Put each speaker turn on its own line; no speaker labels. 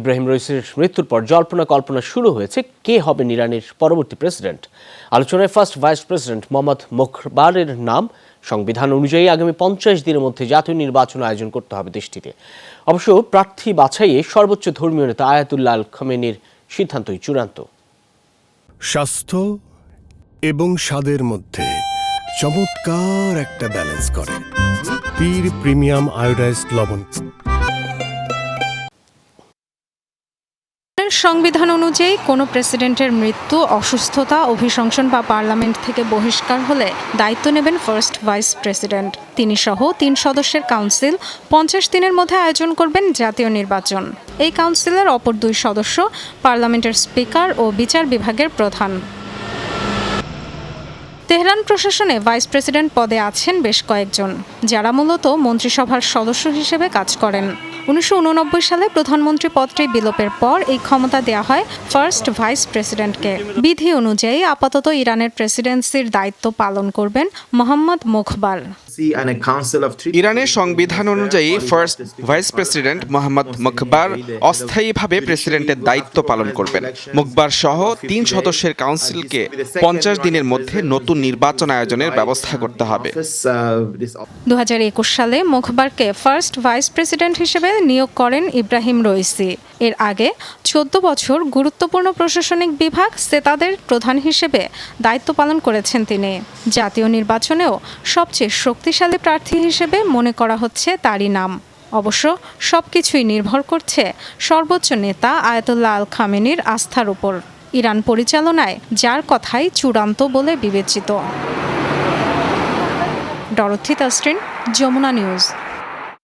ইব্রাহিম রইসের মৃত্যুর পর জল্পনা কল্পনা শুরু হয়েছে কে হবেন ইরানের পরবর্তী প্রেসিডেন্ট। আলোচনায় ফার্স্ট ভাইস প্রেসিডেন্ট মোহাম্মদ মোখবারের নাম। সংবিধান অনুযায়ী আগামী পঞ্চাশ দিনের মধ্যে জাতীয় নির্বাচন আয়োজন করতে হবে দেশটিতে। অবশ্য প্রার্থী বাছাইয়ে সর্বোচ্চ ধর্মীয় নেতা আয়াতুল্লাহ আল খামেনির সিদ্ধান্তই চূড়ান্ত।
স্বাস্থ্য এবং স্বাদের মধ্যে চমৎকার একটা ব্যালেন্স করে। পীর প্রিমিয়াম আয়োডাইজড লবণ
ইরানের সংবিধান অনুযায়ী কোনো প্রেসিডেন্টের মৃত্যু, অসুস্থতা, অভিশংসন বা পার্লামেন্ট থেকে বহিষ্কার হলে দায়িত্ব নেবেন ফার্স্ট ভাইস প্রেসিডেন্ট। তিনি সহ তিন সদস্যের কাউন্সিল পঞ্চাশ দিনের মধ্যে আয়োজন করবেন জাতীয় নির্বাচন। এই কাউন্সিলের অপর দুই সদস্য পার্লামেন্টের স্পিকার ও বিচার বিভাগের প্রধান। তেহরান প্রশাসনে ভাইস প্রেসিডেন্ট পদে আছেন বেশ কয়েকজন, যারা মূলত মন্ত্রিসভার সদস্য হিসেবে কাজ করেন। উনিশশো উননব্বই সালে প্রধানমন্ত্রী পদটি বিলোপের পর এই ক্ষমতা দেওয়া হয় ফার্স্ট ভাইস প্রেসিডেন্টকে। বিধি অনুযায়ী আপাতত ইরানের প্রেসিডেন্সির দায়িত্ব পালন করবেন মোহাম্মদ মুখবার
ইরানের সংবিধান অনুযায়ী first vice president Mohammad Mokhber অস্থায়ীভাবে প্রেসিডেন্টের দায়িত্ব পালন করবেন। মুখবার সহ তিন সদস্যের কাউন্সিলকে পঞ্চাশ দিনের মধ্যে নতুন নির্বাচন আয়োজনের ব্যবস্থা করতে হবে।
দু সালে মুখবারকে ফার্স্ট ভাইস প্রেসিডেন্ট হিসেবে নিয়োগ করেন ইব্রাহিম রইসি। এর আগে চোদ্দ বছর গুরুত্বপূর্ণ প্রশাসনিক বিভাগ সেতাদের প্রধান হিসেবে দায়িত্ব পালন করেছেন তিনি। জাতীয় নির্বাচনেও সবচেয়ে শক্তিশালী প্রার্থী হিসেবে মনে করা হচ্ছে তারই নাম। অবশ্য সব কিছুই নির্ভর করছে সর্বোচ্চ নেতা আয়াতুল্লাহ আল খামেনির আস্থার উপর। ইরান পরিচালনায় যার কথাই চূড়ান্ত বলে বিবেচিত। ডরথি তাস্ট্রিন যমুনা নিউজ।